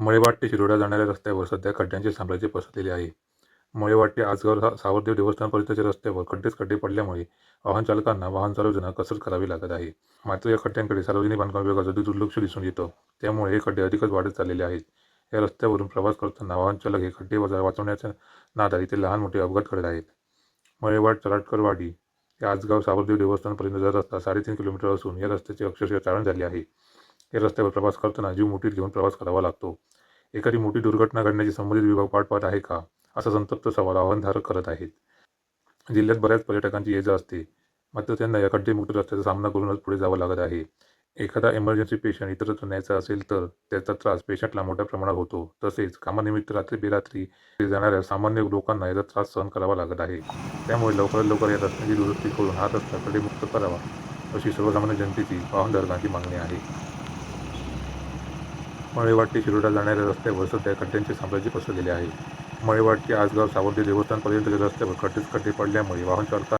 मळेवाट ते शिरोडा जाणाऱ्या रस्त्यावर सध्या खड्ड्यांचे साम्राज्य पसरलेले आहे. मळेवाड ते आजगाव सा- सावरदेव देवस्थानपर्यंतच्या रस्त्यावर खड्डेच खड्डे पडल्यामुळे वाहन चालकांना वाहन चालवताना कसरत करावी लागत आहे. मात्र या खड्ड्यांकडे सार्वजनिक बांधकाम विभागाचं दुर्लक्ष दिसून येतं. त्यामुळे हे खड्डे अधिकच वाढत चाललेले आहेत. या रस्त्यावरून प्रवास करताना वाहन चालक हे खड्डे वजा वाचवण्याच्या नादात इथे लहान मोठे अपघात करत आहेत. मळेवाट चराटकरवाडी या आजगाव सावरदेव देवस्थानपर्यंतचा रस्ता साडेतीन किलोमीटर असून या रस्त्याचे अक्षरशः चाळण झाले आहे. या रस्त्यावर प्रवास करताना जीव मुठीत घेऊन प्रवास करावा लागतो. एखादी मोठी दुर्घटना घडण्याची संबंधित विभाग पाठ पाहत आहे का? असा संतप्त सवाल आव्हानधारक करत आहेत. जिल्ह्यात बऱ्याच पर्यटकांची ये जा असते. मात्र त्यांना या खड्डेमुक्त रस्त्याचा सामना करूनच पुढे जावं लागत आहे. एखादा इमर्जन्सी पेशंट इतरत्र न्यायचा असेल तर त्याचा त्रास पेशंटला मोठ्या प्रमाणात होतो. तसेच कामानिमित्त रात्री बेरात्री जाणाऱ्या सामान्य लोकांना याचा त्रास सहन करावा लागत आहे. त्यामुळे लवकरात लवकर या रस्त्याची दुरुस्ती करून हा रस्ता खड्डेमुक्त करावा अशी सर्वसामान्य जनतेची वाहनधारकांची मागणी आहे. मळेवाड ते शिरोडा जाणाऱ्या रस्त्यावर सध्या खड्ड्यांचे साम्राज्य पसरलेले आहे. मळेवाट ते आजगाव सावरदेव देवस्थानपर्यंतच्या रस्त्यावर खड्डेच खड्डे पडल्यामुळे वाहन चालकांना